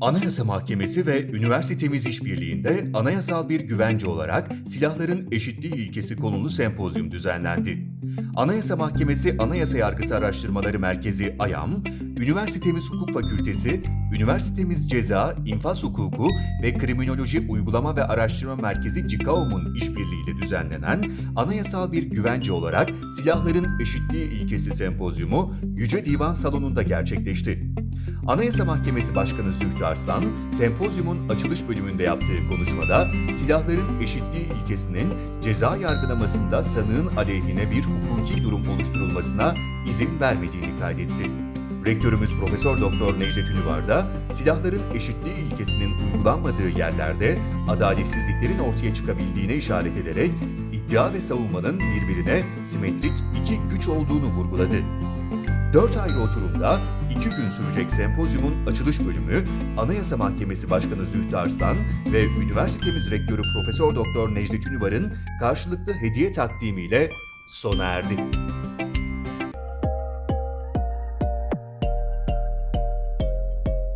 Anayasa Mahkemesi ve üniversitemiz işbirliğinde anayasal bir güvence olarak silahların eşitliği ilkesi konulu sempozyum düzenlendi. Anayasa Mahkemesi Anayasa Yargısı Araştırmaları Merkezi AYAM, Üniversitemiz Hukuk Fakültesi, Üniversitemiz Ceza, İnfaz Hukuku ve Kriminoloji Uygulama ve Araştırma Merkezi CİKAOM'un işbirliğiyle düzenlenen anayasal bir güvence olarak silahların eşitliği ilkesi sempozyumu Yüce Divan Salonu'nda gerçekleşti. Anayasa Mahkemesi Başkanı Zühtü Arslan, sempozyumun açılış bölümünde yaptığı konuşmada silahların eşitliği ilkesinin ceza yargılamasında sanığın aleyhine bir hukuki durum oluşturulmasına izin vermediğini kaydetti. Rektörümüz Profesör Doktor Necdet Ünüvar da silahların eşitliği ilkesinin uygulanmadığı yerlerde adaletsizliklerin ortaya çıkabildiğine işaret ederek iddia ve savunmanın birbirine simetrik iki güç olduğunu vurguladı. Dört ayrı oturumda iki gün sürecek sempozyumun açılış bölümü Anayasa Mahkemesi Başkanı Zühtü Arslan ve üniversitemiz rektörü Profesör Doktor Necdet Ünüvar'ın karşılıklı hediye takdimiyle sona erdi.